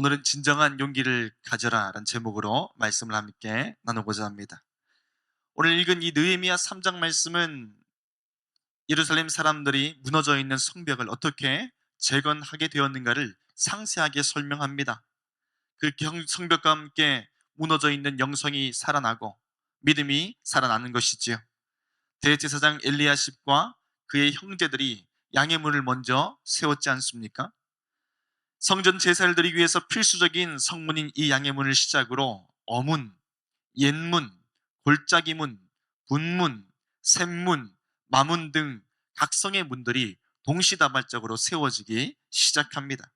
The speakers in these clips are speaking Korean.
오늘은 진정한 용기를 가져라 라는 제목으로 말씀을 함께 나누고자 합니다. 오늘 읽은 이 느헤미야 3장 말씀은 예루살렘 사람들이 무너져 있는 성벽을 어떻게 재건하게 되었는가를 상세하게 설명합니다. 그 경- 성벽과 함께 무너져 있는 영성이 살아나고 믿음이 살아나는 것이지요. 대제사장 엘리야십과 그의 형제들이 양의 문을 먼저 세웠지 않습니까? 성전 제사를 드리기 위해서 필수적인 성문인 이 양의 문을 시작으로 어문, 옛문, 골짜기 문, 분문, 샘문, 마문 등 각성의 문들이 동시다발적으로 세워지기 시작합니다.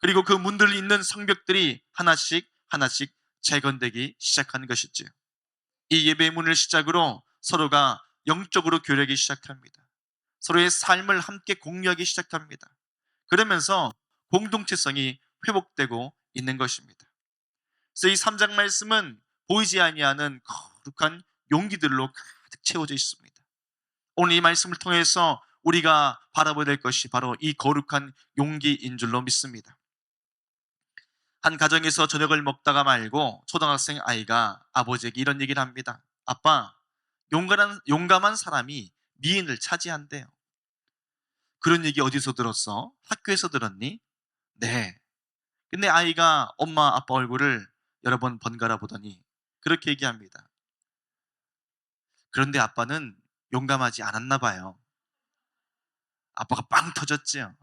그리고 그 문들을 잇는 성벽들이 하나씩 하나씩 재건되기 시작하는 것이지요. 이 예배의 문을 시작으로 서로가 영적으로 교류하기 시작합니다. 서로의 삶을 함께 공유하기 시작합니다. 그러면서 공동체성이 회복되고 있는 것입니다. 그래서 이 3장 말씀은 보이지 아니하는 거룩한 용기들로 가득 채워져 있습니다. 오늘 이 말씀을 통해서 우리가 바라봐야 될 것이 바로 이 거룩한 용기인 줄로 믿습니다. 한 가정에서 저녁을 먹다가 말고 초등학생 아이가 아버지에게 이런 얘기를 합니다. 아빠, 용감한, 용감한 사람이 미인을 차지한대요. 그런 얘기 어디서 들었어? 학교에서 들었니? 네. 근데 아이가 엄마, 아빠 얼굴을 여러 번 번갈아 보더니 그렇게 얘기합니다. 그런데 아빠는 용감하지 않았나 봐요. 아빠가 빵 터졌지요.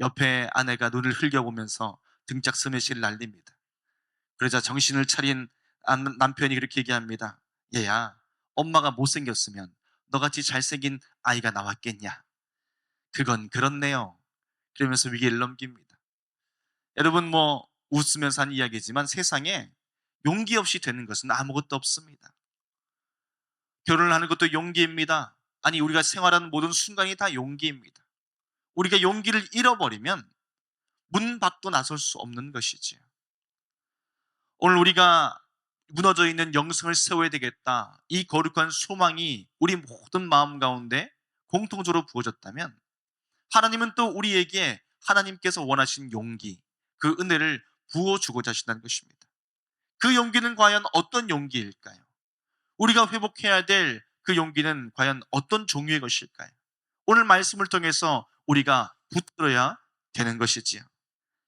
옆에 아내가 눈을 흘겨보면서 등짝 스매시를 날립니다. 그러자 정신을 차린 안- 남편이 그렇게 얘기합니다. 얘야, 엄마가 못생겼으면 너같이 잘생긴 아이가 나왔겠냐? 그건 그렇네요. 그러면서 위기를 넘깁니다. 여러분 뭐 웃으면서 한 이야기지만 세상에 용기 없이 되는 것은 아무것도 없습니다. 결혼을 하는 것도 용기입니다. 아니 우리가 생활하는 모든 순간이 다 용기입니다. 우리가 용기를 잃어버리면 문 밖도 나설 수 없는 것이지요. 오늘 우리가 무너져 있는 영성을 세워야 되겠다. 이 거룩한 소망이 우리 모든 마음 가운데 공통적으로 부어졌다면 하나님은 또 우리에게 하나님께서 원하신 용기, 그 은혜를 부어주고자 하신다는 것입니다. 그 용기는 과연 어떤 용기일까요? 우리가 회복해야 될 그 용기는 과연 어떤 종류의 것일까요? 오늘 말씀을 통해서 우리가 붙들어야 되는 것이지요.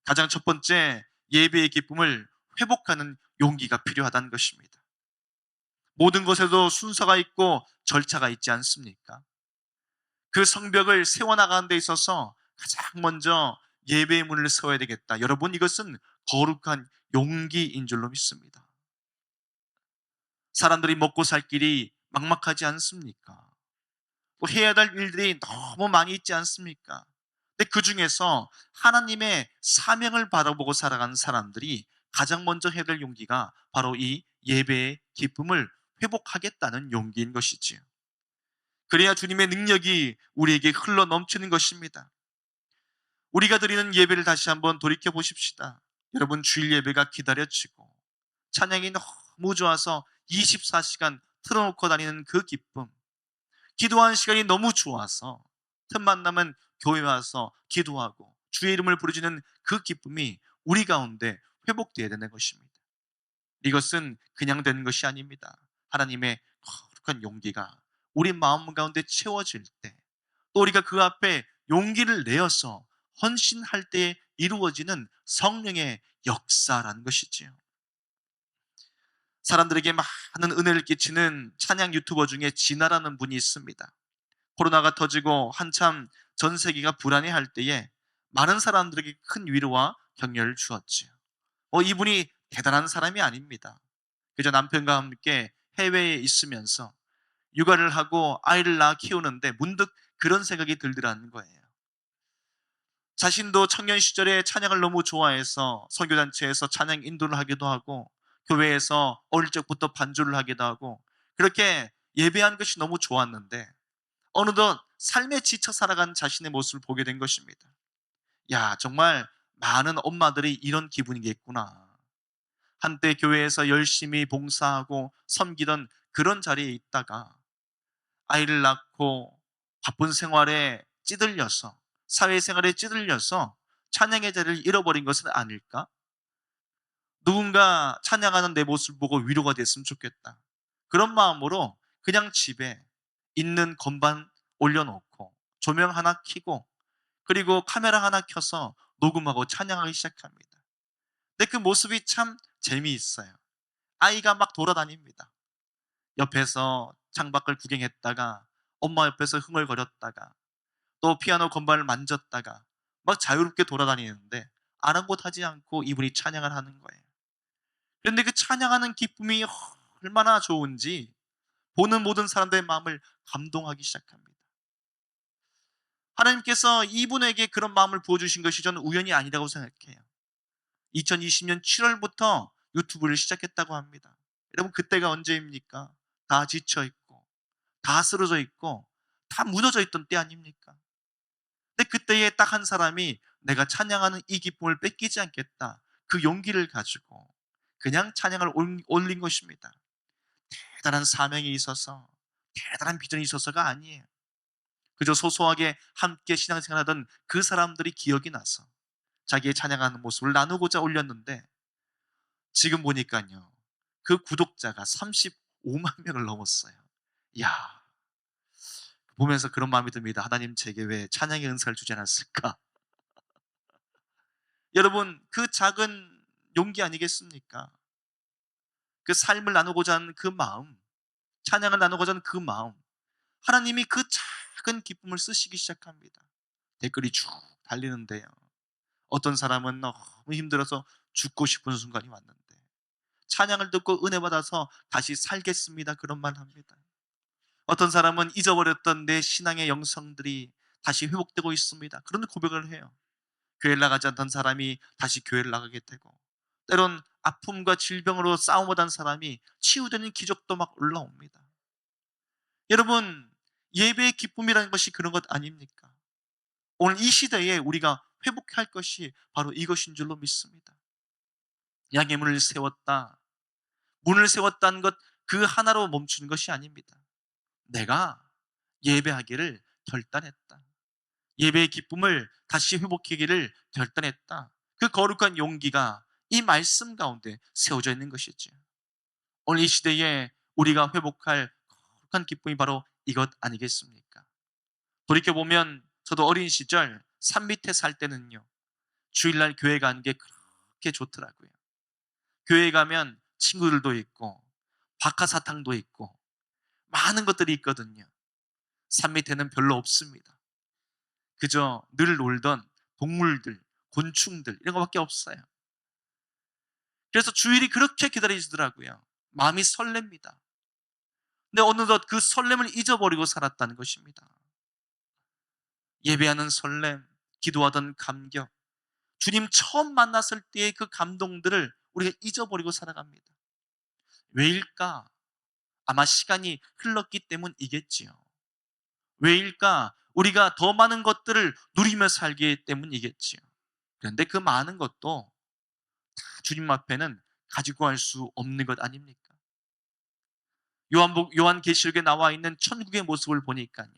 가장 첫 번째 예배의 기쁨을 회복하는 용기가 필요하다는 것입니다. 모든 것에도 순서가 있고 절차가 있지 않습니까? 그 성벽을 세워나가는 데 있어서 가장 먼저 예배의 문을 세워야 되겠다. 여러분 이것은 거룩한 용기인 줄로 믿습니다. 사람들이 먹고 살 길이 막막하지 않습니까? 또 해야 될 일들이 너무 많이 있지 않습니까? 근데 그 중에서 하나님의 사명을 바라보고 살아가는 사람들이 가장 먼저 해야 될 용기가 바로 이 예배의 기쁨을 회복하겠다는 용기인 것이지요. 그래야 주님의 능력이 우리에게 흘러 넘치는 것입니다. 우리가 드리는 예배를 다시 한번 돌이켜 보십시다. 여러분 주일 예배가 기다려지고 찬양이 너무 좋아서 24시간 틀어놓고 다니는 그 기쁨. 기도하는 시간이 너무 좋아서 틈만 나면 교회 와서 기도하고 주의 이름을 부르짖는 그 기쁨이 우리 가운데 회복되어야 되는 것입니다. 이것은 그냥 되는 것이 아닙니다. 하나님의 거룩한 용기가 우리 마음 가운데 채워질 때, 또 우리가 그 앞에 용기를 내어서 헌신할 때 이루어지는 성령의 역사라는 것이지요. 사람들에게 많은 은혜를 끼치는 찬양 유튜버 중에 진아라는 분이 있습니다. 코로나가 터지고 한참 전 세계가 불안해할 때에 많은 사람들에게 큰 위로와 격려를 주었지요. 어, 이분이 대단한 사람이 아닙니다. 그저 남편과 함께 해외에 있으면서 육아를 하고 아이를 낳아 키우는데 문득 그런 생각이 들더라는 거예요. 자신도 청년 시절에 찬양을 너무 좋아해서 선교단체에서 찬양 인도를 하기도 하고 교회에서 어릴 적부터 반주를 하기도 하고 그렇게 예배한 것이 너무 좋았는데 어느덧 삶에 지쳐 살아간 자신의 모습을 보게 된 것입니다. 야, 정말 많은 엄마들이 이런 기분이겠구나. 한때 교회에서 열심히 봉사하고 섬기던 그런 자리에 있다가 아이를 낳고 바쁜 생활에 찌들려서 사회생활에 찌들려서 찬양의 자리를 잃어버린 것은 아닐까? 누군가 찬양하는 내 모습을 보고 위로가 됐으면 좋겠다. 그런 마음으로 그냥 집에 있는 건반 올려놓고 조명 하나 켜고 그리고 카메라 하나 켜서 녹음하고 찬양하기 시작합니다. 근데 그 모습이 참 재미있어요. 아이가 막 돌아다닙니다. 옆에서 창밖을 구경했다가 엄마 옆에서 흥얼거렸다가 또 피아노 건반을 만졌다가 막 자유롭게 돌아다니는데 아랑곳하지 않고 이분이 찬양을 하는 거예요. 그런데 그 찬양하는 기쁨이 얼마나 좋은지 보는 모든 사람들의 마음을 감동하기 시작합니다. 하나님께서 이분에게 그런 마음을 부어주신 것이 저는 우연이 아니라고 생각해요. 2020년 7월부터 유튜브를 시작했다고 합니다. 여러분 그때가 언제입니까? 다 지쳐 있고 다 쓰러져 있고 다 무너져 있던 때 아닙니까? 근데 그때에 딱 한 사람이 내가 찬양하는 이 기쁨을 뺏기지 않겠다. 그 용기를 가지고 그냥 찬양을 올- 올린 것입니다. 대단한 사명이 있어서 대단한 비전이 있어서가 아니에요. 그저 소소하게 함께 신앙생활하던 그 사람들이 기억이 나서 자기의 찬양하는 모습을 나누고자 올렸는데 지금 보니까요. 그 구독자가 35만 명을 넘었어요. 야 보면서 그런 마음이 듭니다. 하나님 제게 왜 찬양의 은사를 주지 않았을까? 여러분 그 작은 용기 아니겠습니까? 그 삶을 나누고자 하는 그 마음, 찬양을 나누고자 하는 그 마음, 하나님이 그 작은 기쁨을 쓰시기 시작합니다. 댓글이 쭉 달리는데요. 어떤 사람은 너무 힘들어서 죽고 싶은 순간이 왔는데 찬양을 듣고 은혜 받아서 다시 살겠습니다. 그런 말 합니다. 어떤 사람은 잊어버렸던 내 신앙의 영성들이 다시 회복되고 있습니다. 그런 고백을 해요. 교회를 나가지 않던 사람이 다시 교회를 나가게 되고 때론 아픔과 질병으로 싸움하던 사람이 치유되는 기적도 막 올라옵니다. 여러분 예배의 기쁨이라는 것이 그런 것 아닙니까? 오늘 이 시대에 우리가 회복할 것이 바로 이것인 줄로 믿습니다. 양의 문을 세웠다. 문을 세웠다는 것 그 하나로 멈추는 것이 아닙니다. 내가 예배하기를 결단했다. 예배의 기쁨을 다시 회복하기를 결단했다. 그 거룩한 용기가 이 말씀 가운데 세워져 있는 것이죠. 오늘 이 시대에 우리가 회복할 거룩한 기쁨이 바로 이것 아니겠습니까? 돌이켜보면 저도 어린 시절 산 밑에 살 때는요. 주일날 교회 가는 게 그렇게 좋더라고요. 교회 가면 친구들도 있고 박하사탕도 있고 많은 것들이 있거든요. 산 밑에는 별로 없습니다. 그저 늘 놀던 동물들, 곤충들 이런 것밖에 없어요. 그래서 주일이 그렇게 기다리시더라고요. 마음이 설렙니다. 근데 어느덧 그 설렘을 잊어버리고 살았다는 것입니다. 예배하는 설렘, 기도하던 감격, 주님 처음 만났을 때의 그 감동들을 우리가 잊어버리고 살아갑니다. 왜일까? 아마 시간이 흘렀기 때문이겠지요. 왜일까? 우리가 더 많은 것들을 누리며 살기 때문이겠지요. 그런데 그 많은 것도 다 주님 앞에는 가지고 갈 수 없는 것 아닙니까? 요한복 요한 계시록에 나와 있는 천국의 모습을 보니까요.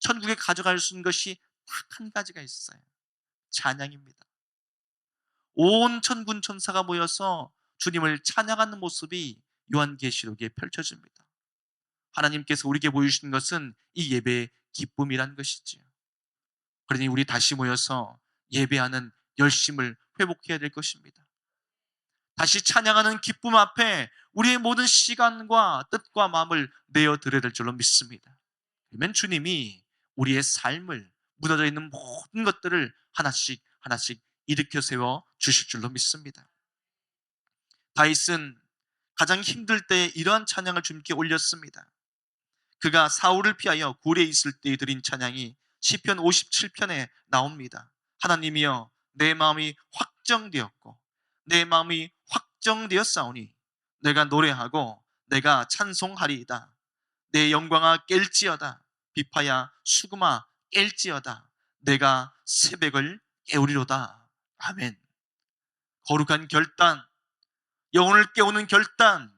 천국에 가져갈 수 있는 것이 딱 한 가지가 있어요. 찬양입니다. 온 천군 천사가 모여서 주님을 찬양하는 모습이 요한계시록에 펼쳐집니다. 하나님께서 우리에게 보여주신 것은 이 예배의 기쁨이란 것이지요. 그러니 우리 다시 모여서 예배하는 열심을 회복해야 될 것입니다. 다시 찬양하는 기쁨 앞에 우리의 모든 시간과 뜻과 마음을 내어 드려야 될 줄로 믿습니다. 그러면 주님이 우리의 삶을 무너져 있는 모든 것들을 하나씩 하나씩 일으켜 세워 주실 줄로 믿습니다. 다윗은 가장 힘들 때 이러한 찬양을 주님께 올렸습니다. 그가 사울을 피하여 굴에 있을 때 드린 찬양이 시편 57편에 나옵니다. 하나님이여 내 마음이 확정되었고 내 마음이 확정되었사오니 내가 노래하고 내가 찬송하리이다. 내 영광아 깰지어다. 비파야 수금아 깰지어다. 내가 새벽을 깨우리로다. 아멘. 거룩한 결단, 영혼을 깨우는 결단,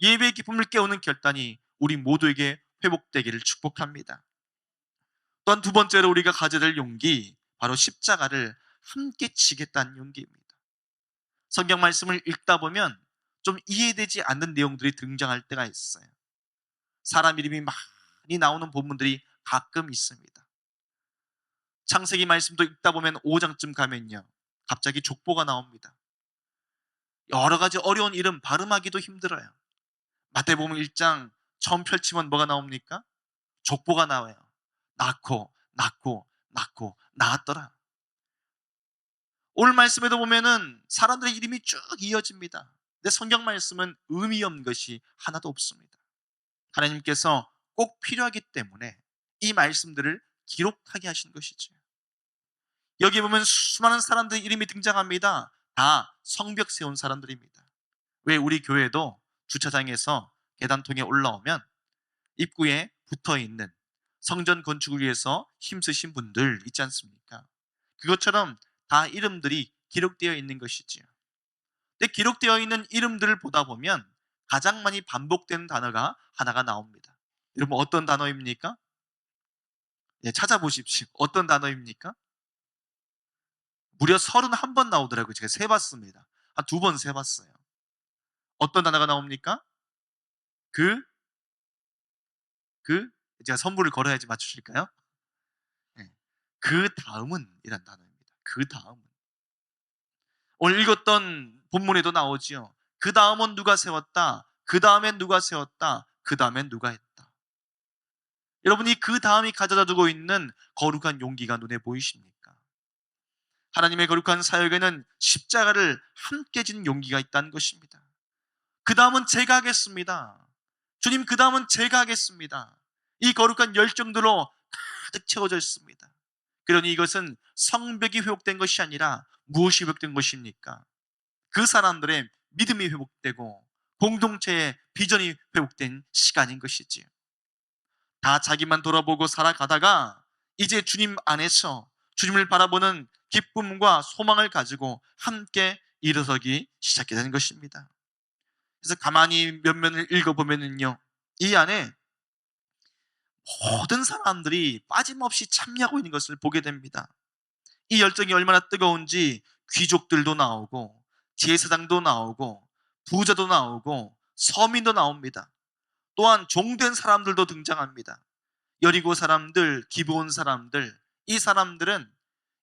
예배의 기쁨을 깨우는 결단이 우리 모두에게 회복되기를 축복합니다. 또한 두 번째로 우리가 가져야 될 용기, 바로 십자가를 함께 지겠다는 용기입니다. 성경 말씀을 읽다 보면 좀 이해되지 않는 내용들이 등장할 때가 있어요. 사람 이름이 많이 나오는 본문들이 가끔 있습니다. 창세기 말씀도 읽다 보면 5장쯤 가면요. 갑자기 족보가 나옵니다. 여러 가지 어려운 이름 발음하기도 힘들어요. 마태복음 1장 처음 펼치면 뭐가 나옵니까? 족보가 나와요. 낳고 낳고 낳고 낳았더라. 오늘 말씀에도 보면은 사람들의 이름이 쭉 이어집니다. 근데 성경 말씀은 의미 없는 것이 하나도 없습니다. 하나님께서 꼭 필요하기 때문에 이 말씀들을 기록하게 하신 것이죠. 여기 보면 수많은 사람들의 이름이 등장합니다. 다 성벽 세운 사람들입니다. 왜 우리 교회도 주차장에서 계단통에 올라오면 입구에 붙어 있는 성전 건축을 위해서 힘쓰신 분들 있지 않습니까? 그것처럼 다 이름들이 기록되어 있는 것이지요. 근데 기록되어 있는 이름들을 보다 보면 가장 많이 반복되는 단어가 하나가 나옵니다. 여러분 어떤 단어입니까? 네, 찾아보십시오. 어떤 단어입니까? 무려 31번 나오더라고요. 제가 세봤습니다. 한 두 번 세봤어요. 어떤 단어가 나옵니까? 그, 그, 제가 선물을 걸어야지 맞추실까요? 네. 그 다음은 이란 단어입니다. 그 다음은. 오늘 읽었던 본문에도 나오지요. 그 다음은 누가 세웠다. 그 다음엔 누가 세웠다. 그 다음엔 누가 했다. 여러분이 그 다음이 가져다 두고 있는 거룩한 용기가 눈에 보이십니까? 하나님의 거룩한 사역에는 십자가를 함께 진 용기가 있다는 것입니다. 그 다음은 제가 하겠습니다. 주님, 그 다음은 제가 하겠습니다. 이 거룩한 열정들로 가득 채워져 있습니다. 그러니 이것은 성벽이 회복된 것이 아니라 무엇이 회복된 것입니까? 그 사람들의 믿음이 회복되고 공동체의 비전이 회복된 시간인 것이지요. 다 자기만 돌아보고 살아가다가 이제 주님 안에서 주님을 바라보는 기쁨과 소망을 가지고 함께 일어서기 시작하게 되는 것입니다. 그래서 가만히 몇 면을 읽어보면은요, 이 안에 모든 사람들이 빠짐없이 참여하고 있는 것을 보게 됩니다. 이 열정이 얼마나 뜨거운지 귀족들도 나오고, 제사장도 나오고, 부자도 나오고, 서민도 나옵니다. 또한 종된 사람들도 등장합니다. 여리고 사람들, 기브온 사람들, 이 사람들은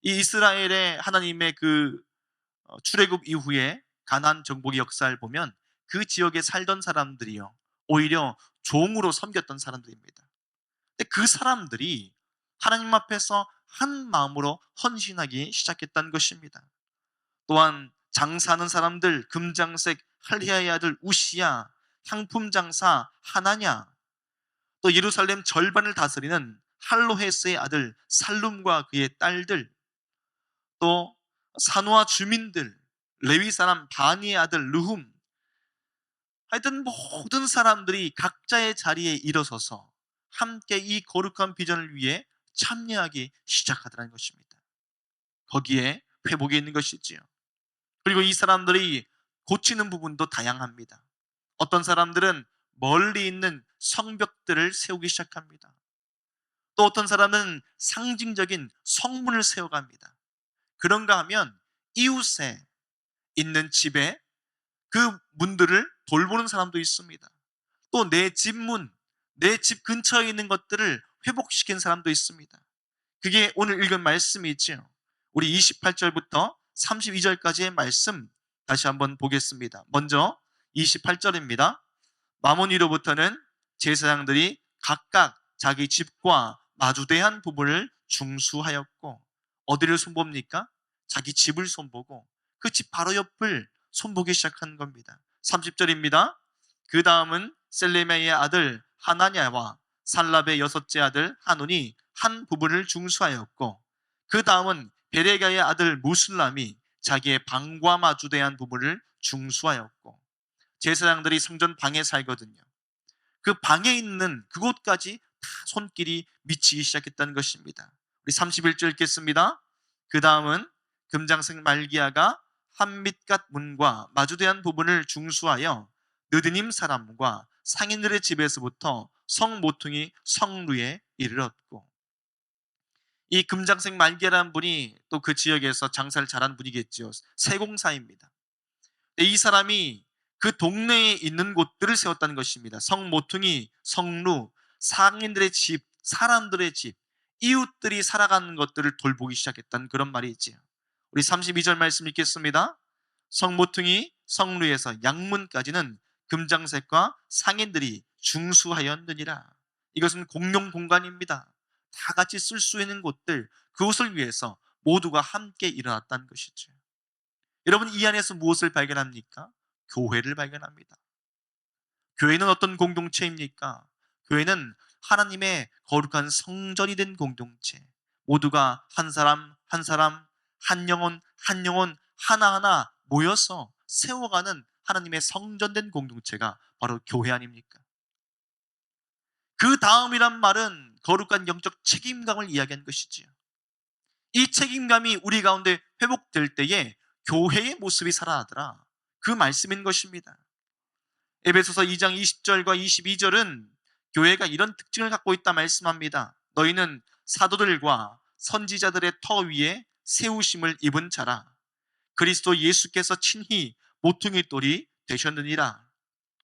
이 이스라엘의 하나님의 그 어, 출애굽 이후에 가나안 정복의 역사를 보면 그 지역에 살던 사람들이요 오히려 종으로 섬겼던 사람들입니다. 근데 그 사람들이 하나님 앞에서 한 마음으로 헌신하기 시작했다는 것입니다. 또한 장사하는 사람들 금장색 할리아의 아들 우시야, 향품 장사 하나냐, 또 예루살렘 절반을 다스리는 할로헤스의 아들 살룸과 그의 딸들, 또 산호아 주민들, 레위 사람 바니의 아들 르훔, 하여튼 모든 사람들이 각자의 자리에 일어서서 함께 이 거룩한 비전을 위해 참여하기 시작하더라는 것입니다. 거기에 회복이 있는 것이지요. 그리고 이 사람들이 고치는 부분도 다양합니다. 어떤 사람들은 멀리 있는 성벽들을 세우기 시작합니다. 또 어떤 사람은 상징적인 성문을 세워갑니다. 그런가 하면 이웃에 있는 집에 그 문들을 돌보는 사람도 있습니다. 또 내 집 문, 내 집 근처에 있는 것들을 회복시킨 사람도 있습니다. 그게 오늘 읽은 말씀이지요. 우리 28절부터 32절까지의 말씀 다시 한번 보겠습니다. 먼저 28절입니다. 마모니로부터는 제사장들이 각각 자기 집과 마주대한 부분을 중수하였고 어디를 손봅니까? 자기 집을 손보고 그 집 바로 옆을 손보기 시작한 겁니다. 30절입니다. 그 다음은 셀레메의 아들 하나냐와 살랍의 여섯째 아들 하눈이 한 부분을 중수하였고 그 다음은 베레가의 아들 무슬람이 자기의 방과 마주대한 부분을 중수하였고 제사장들이 성전 방에 살거든요. 그 방에 있는 그곳까지 다 손길이 미치기 시작했다는 것입니다. 우리 31절 읽겠습니다. 그 다음은 금장색 말기야가 한밑갓 문과 마주대한 부분을 중수하여 느드님 사람과 상인들의 집에서부터 성 모퉁이 성루에 이르렀고 이 금장색 말계라는 분이 또 그 지역에서 장사를 잘하는 분이겠죠. 세공사입니다. 이 사람이 그 동네에 있는 곳들을 세웠다는 것입니다. 성모퉁이, 성루, 상인들의 집, 사람들의 집, 이웃들이 살아가는 것들을 돌보기 시작했다는 그런 말이지요. 우리 32절 말씀 읽겠습니다. 성모퉁이, 성루에서 양문까지는 금장색과 상인들이 중수하였느니라. 이것은 공용 공간입니다. 다 같이 쓸 수 있는 곳들, 그것을 위해서 모두가 함께 일어났다는 것이죠. 여러분, 이 안에서 무엇을 발견합니까? 교회를 발견합니다. 교회는 어떤 공동체입니까? 교회는 하나님의 거룩한 성전이 된 공동체. 모두가 한 사람, 한 사람, 한 영혼, 한 영혼, 하나하나 모여서 세워가는 하나님의 성전된 공동체가 바로 교회 아닙니까? 그 다음이란 말은 거룩한 영적 책임감을 이야기한 것이지요. 이 책임감이 우리 가운데 회복될 때에 교회의 모습이 살아나더라. 그 말씀인 것입니다. 에베소서 2장 20절과 22절은 교회가 이런 특징을 갖고 있다 말씀합니다. 너희는 사도들과 선지자들의 터 위에 세우심을 입은 자라. 그리스도 예수께서 친히 모퉁이 돌이 되셨느니라.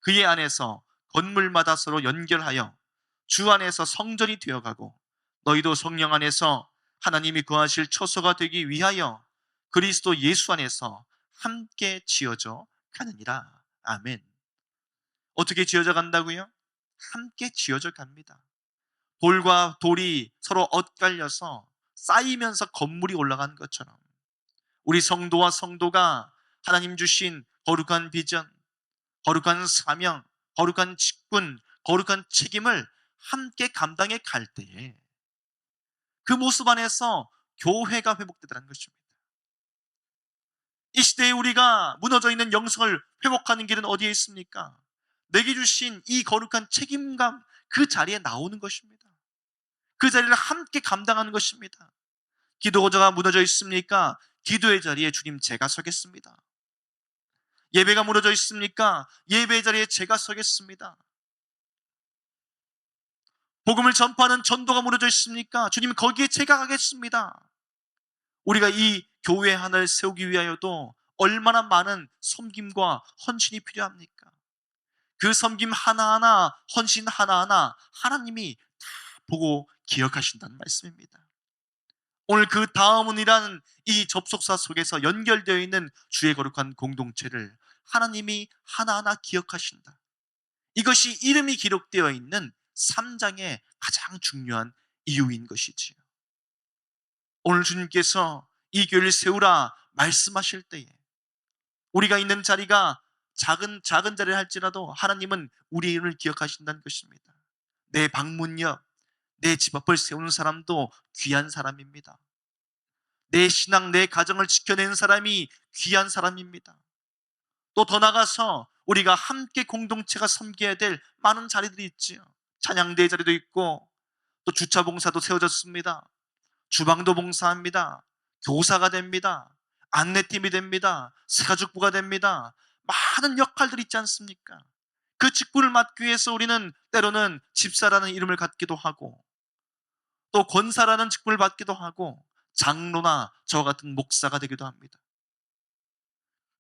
그의 안에서 건물마다 서로 연결하여 주 안에서 성전이 되어가고 너희도 성령 안에서 하나님이 거하실 처소가 되기 위하여 그리스도 예수 안에서 함께 지어져 가느니라. 아멘. 어떻게 지어져 간다고요? 함께 지어져 갑니다. 돌과 돌이 서로 엇갈려서 쌓이면서 건물이 올라간 것처럼 우리 성도와 성도가 하나님 주신 거룩한 비전, 거룩한 사명, 거룩한 직분, 거룩한 책임을 함께 감당해 갈 때에 그 모습 안에서 교회가 회복되더라는 것입니다. 이 시대에 우리가 무너져 있는 영성을 회복하는 길은 어디에 있습니까? 내게 주신 이 거룩한 책임감 그 자리에 나오는 것입니다. 그 자리를 함께 감당하는 것입니다. 기도자가 무너져 있습니까? 기도의 자리에 주님 제가 서겠습니다. 예배가 무너져 있습니까? 예배의 자리에 제가 서겠습니다. 복음을 전파하는 전도가 무너져 있습니까? 주님 거기에 제가 가겠습니다. 우리가 이 교회 하나를 세우기 위하여도 얼마나 많은 섬김과 헌신이 필요합니까? 그 섬김 하나하나, 헌신 하나하나 하나님이 다 보고 기억하신다는 말씀입니다. 오늘 그 다음은이라는 이 접속사 속에서 연결되어 있는 주의 거룩한 공동체를 하나님이 하나하나 기억하신다. 이것이 이름이 기록되어 있는 3장의 가장 중요한 이유인 것이지요. 오늘 주님께서 이 교회를 세우라 말씀하실 때에 우리가 있는 자리가 작은 작은 자리를 할지라도 하나님은 우리 이름을 기억하신다는 것입니다. 내 방문 옆, 내 집 앞을 세우는 사람도 귀한 사람입니다. 내 신앙, 내 가정을 지켜내는 사람이 귀한 사람입니다. 또 더 나가서 우리가 함께 공동체가 섬겨야 될 많은 자리들이 있지요. 찬양대 자리도 있고 또 주차 봉사도 세워졌습니다. 주방도 봉사합니다. 교사가 됩니다. 안내팀이 됩니다. 세가족부가 됩니다. 많은 역할들이 있지 않습니까? 그 직분을 맡기 위해서 우리는 때로는 집사라는 이름을 갖기도 하고 또 권사라는 직분을 받기도 하고 장로나 저와 같은 목사가 되기도 합니다.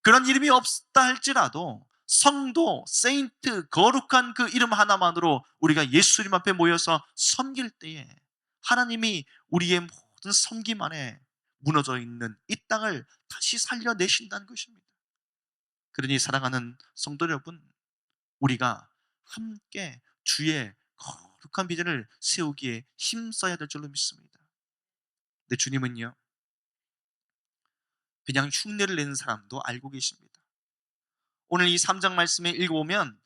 그런 이름이 없다 할지라도 성도, 세인트, 거룩한 그 이름 하나만으로 우리가 예수님 앞에 모여서 섬길 때에 하나님이 우리의 모든 섬김 안에 무너져 있는 이 땅을 다시 살려내신다는 것입니다. 그러니 사랑하는 성도 여러분, 우리가 함께 주의 거룩 한 비전을 세우기에 힘써야 될 줄로 믿습니다. 근데 주님은요, 그냥 흉내를 내는 사람도 알고 계십니다. 오늘 이 3장 말씀에 읽어보면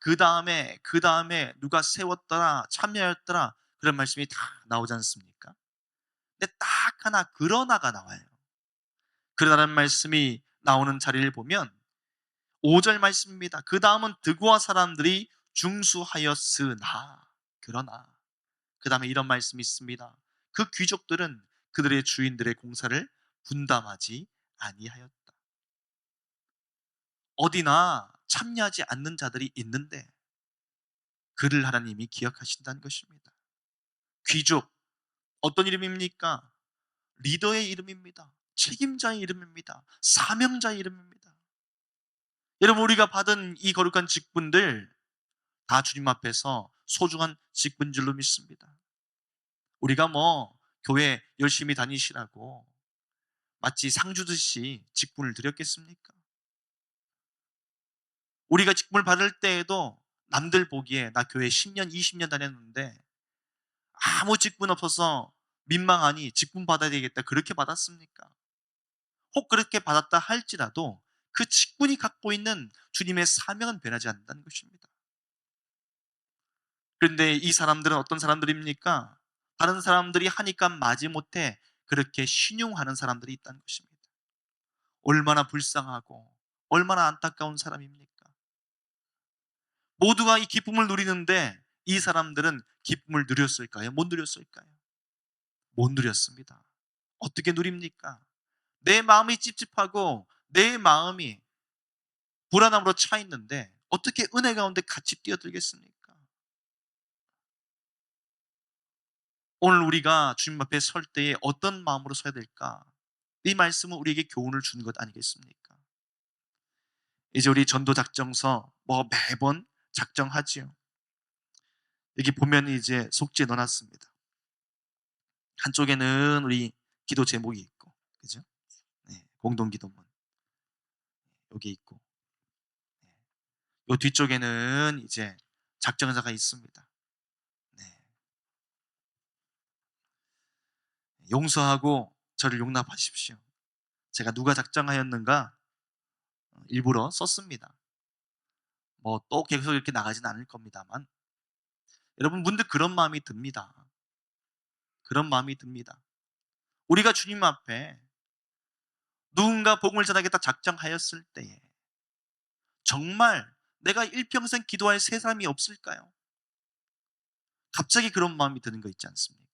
그 다음에 그 다음에 누가 세웠더라 참여했더라 그런 말씀이 다 나오지 않습니까? 근데 딱 하나 그러나가 나와요. 그러나라는 말씀이 나오는 자리를 보면 5절 말씀입니다. 그 다음은 드고와 사람들이 중수하였으나 그러나 그 다음에 이런 말씀이 있습니다. 그 귀족들은 그들의 주인들의 공사를 분담하지 아니하였다. 어디나 참여하지 않는 자들이 있는데 그를 하나님이 기억하신다는 것입니다. 귀족, 어떤 이름입니까? 리더의 이름입니다. 책임자의 이름입니다. 사명자의 이름입니다. 여러분 우리가 받은 이 거룩한 직분들 다 주님 앞에서 소중한 직분 줄로 믿습니다. 우리가 뭐 교회 열심히 다니시라고 마치 상 주듯이 직분을 드렸겠습니까? 우리가 직분을 받을 때에도 남들 보기에 나 교회 10년, 20년 다녔는데 아무 직분 없어서 민망하니 직분 받아야 되겠다. 그렇게 받았습니까? 혹 그렇게 받았다 할지라도 그 직분이 갖고 있는 주님의 사명은 변하지 않는다는 것입니다. 그런데 이 사람들은 어떤 사람들입니까? 다른 사람들이 하니까 마지못해 그렇게 신용하는 사람들이 있다는 것입니다. 얼마나 불쌍하고 얼마나 안타까운 사람입니까? 모두가 이 기쁨을 누리는데 이 사람들은 기쁨을 누렸을까요? 못 누렸을까요? 못 누렸습니다. 어떻게 누립니까? 내 마음이 찝찝하고 내 마음이 불안함으로 차 있는데 어떻게 은혜 가운데 같이 뛰어들겠습니까? 오늘 우리가 주님 앞에 설 때에 어떤 마음으로 서야 될까? 이 말씀은 우리에게 교훈을 주는 것 아니겠습니까? 이제 우리 전도 작정서 뭐 매번 작정하지요. 여기 보면 이제 속지에 넣어놨습니다. 한쪽에는 우리 기도 제목이 있고, 그죠? 네, 공동 기도문 여기 있고, 네. 요 뒤쪽에는 이제 작정자가 있습니다. 용서하고 저를 용납하십시오. 제가 누가 작정하였는가 어, 일부러 썼습니다. 뭐 또 계속 이렇게 나가진 않을 겁니다만 여러분 문득 그런 마음이 듭니다. 그런 마음이 듭니다. 우리가 주님 앞에 누군가 복음을 전하겠다 작정하였을 때에 정말 내가 일평생 기도할 세 사람이 없을까요? 갑자기 그런 마음이 드는 거 있지 않습니까?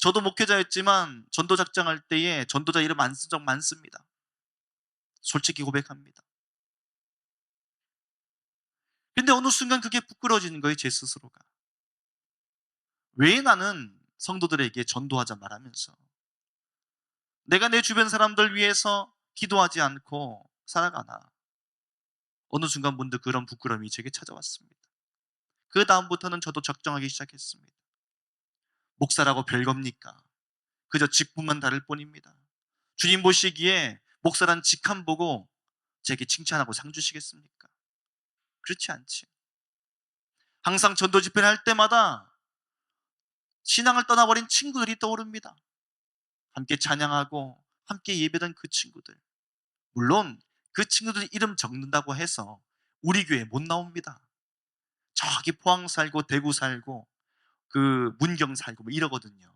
저도 목회자였지만 전도 작정할 때에 전도자 이름 안 쓴 적 많습니다. 솔직히 고백합니다. 근데 어느 순간 그게 부끄러워지는 거예요, 제 스스로가. 왜 나는 성도들에게 전도하자 말하면서 내가 내 주변 사람들 위해서 기도하지 않고 살아가나. 어느 순간 문득 그런 부끄러움이 제게 찾아왔습니다. 그 다음부터는 저도 적정하기 시작했습니다. 목사라고 별겁니까? 그저 직분만 다를 뿐입니다. 주님 보시기에 목사란 직함 보고 제게 칭찬하고 상 주시겠습니까? 그렇지 않지. 항상 전도 집회를 할 때마다 신앙을 떠나버린 친구들이 떠오릅니다. 함께 찬양하고 함께 예배던 그 친구들. 물론 그 친구들 이름 적는다고 해서 우리 교회 못 나옵니다. 저기 포항 살고 대구 살고 그 문경 살고 뭐 이러거든요.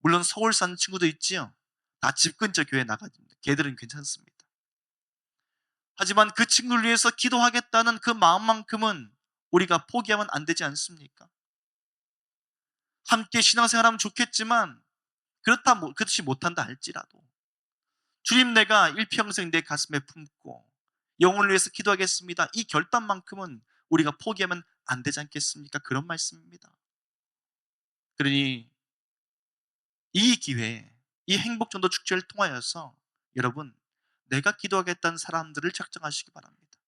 물론 서울 사는 친구도 있지요. 다 집 근처 교회 나가집니다. 걔들은 괜찮습니다. 하지만 그 친구를 위해서 기도하겠다는 그 마음만큼은 우리가 포기하면 안 되지 않습니까? 함께 신앙생활하면 좋겠지만 그렇다 그렇지 못한다 할지라도 주님 내가 일평생 내 가슴에 품고 영혼을 위해서 기도하겠습니다. 이 결단만큼은 우리가 포기하면 안 되지 않겠습니까? 그런 말씀입니다. 그러니 이 기회에 이 행복전도 축제를 통하여서 여러분 내가 기도하겠다는 사람들을 작정하시기 바랍니다.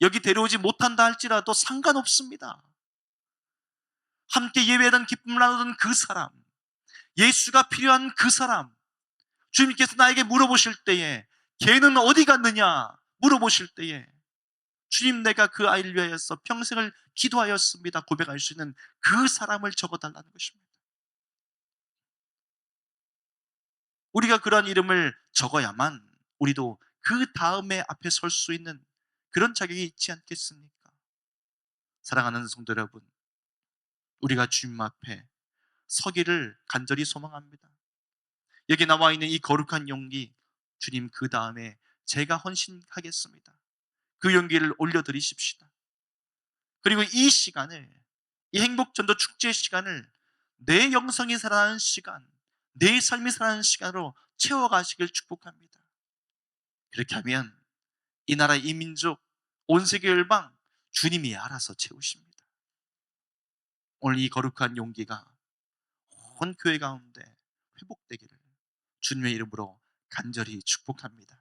여기 데려오지 못한다 할지라도 상관없습니다. 함께 예배하던 기쁨을 나누던 그 사람, 예수가 필요한 그 사람, 주님께서 나에게 물어보실 때에 걔는 어디 갔느냐 물어보실 때에 주님 내가 그 아이를 위하여서 평생을 기도하였습니다 고백할 수 있는 그 사람을 적어달라는 것입니다. 우리가 그런 이름을 적어야만 우리도 그 다음에 앞에 설 수 있는 그런 자격이 있지 않겠습니까? 사랑하는 성도 여러분, 우리가 주님 앞에 서기를 간절히 소망합니다. 여기 나와 있는 이 거룩한 용기, 주님 그 다음에 제가 헌신하겠습니다. 그 용기를 올려드리십시다. 그리고 이 시간을, 이 행복전도 축제 시간을 내 영성이 살아나는 시간, 내 삶이 살아나는 시간으로 채워가시길 축복합니다. 그렇게 하면 이 나라 이 민족 온 세계 열방 주님이 알아서 채우십니다. 오늘 이 거룩한 용기가 온 교회 가운데 회복되기를 주님의 이름으로 간절히 축복합니다.